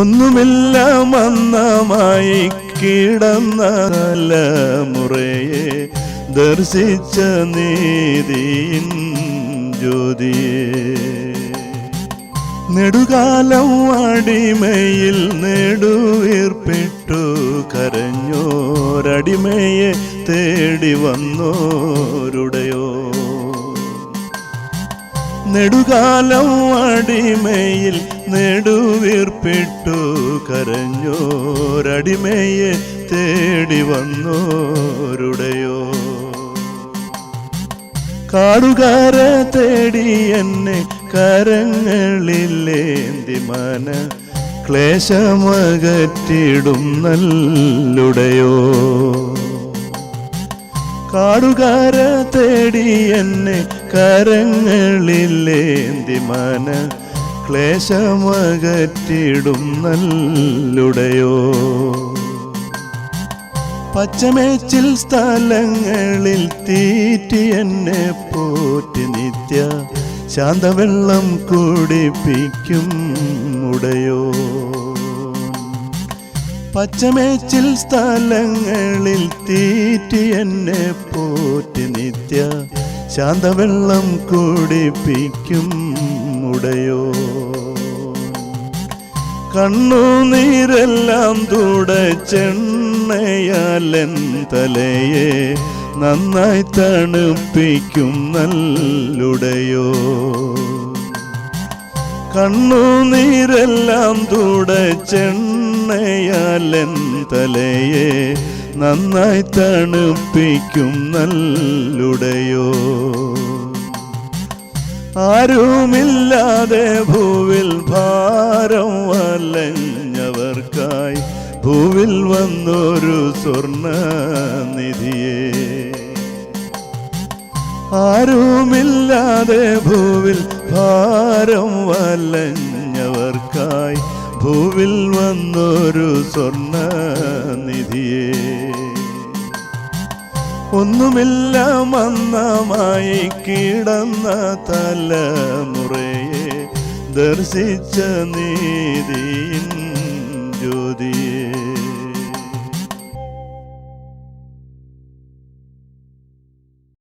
ഒന്നുമില്ല മന്നമായി കിടന്ന തലമുറയെ ദർശിച്ച നീതിയിൻ ജ്യോതിയെ. നെടുകാലം അടിമയിൽ നെടുവീർപ്പിട്ടു കരഞ്ഞോരടിമയെ തേടി വന്നോരുടയോ. നെടുകാലം അടിമയിൽ നെടുവീർപ്പിട്ടു കരഞ്ഞോരടിമയെ തേടി വന്നോരുടയോ. കാടുകാര തേടി എന്നെ കരങ്ങളിലേന്തി മന ക്ലേശമകറ്റിടും നല്ലുടയോ. കാടുകാര തേടി എന്നെ കരങ്ങളില്ലേന്തി മന ക്ലേശമകറ്റിടും നല്ലുടയോ. പച്ചമേച്ചിൽ സ്ഥലങ്ങളിൽ തീറ്റി എന്നെ പോറ്റി നിത്യ ശാന്തവെള്ളം കുടിപ്പിക്കും ഉടയോ. പച്ചമേച്ചിൽ സ്ഥലങ്ങളിൽ തീറ്റി എന്നെ പോറ്റി നിത്യ ശാന്തവെള്ളം കുടിപ്പിക്കും മുടയോ. കണ്ണുനീരെല്ലാം തുടച്ചെണ്ണയാലൻ തലയെ നന്നായി തണുപ്പിക്കും നല്ലുടയോ. കണ്ണുനീരെല്ലാം തുടച്ചെണ്ണയാലൻ തലയെ നന്നായി തണുപ്പിക്കും നല്ലുടയോ. ആരുമില്ലാതെ ഭൂവിൽ ഭാരം വലഞ്ഞവർക്കായി ഭൂവിൽ വന്നൊരു സ്വർണ നിധിയെ ആരുമില്ലാതെ ഭൂവിൽ ഭാരം വലഞ്ഞവർക്കായി ഭൂവിൽ വന്നൊരു സ്വർണ നിധിയെ ഒന്നുമില്ല മന്നമായി കിടന്ന തലമുറയെ ദർശിച്ച നീതി ജ്യോതിയെ.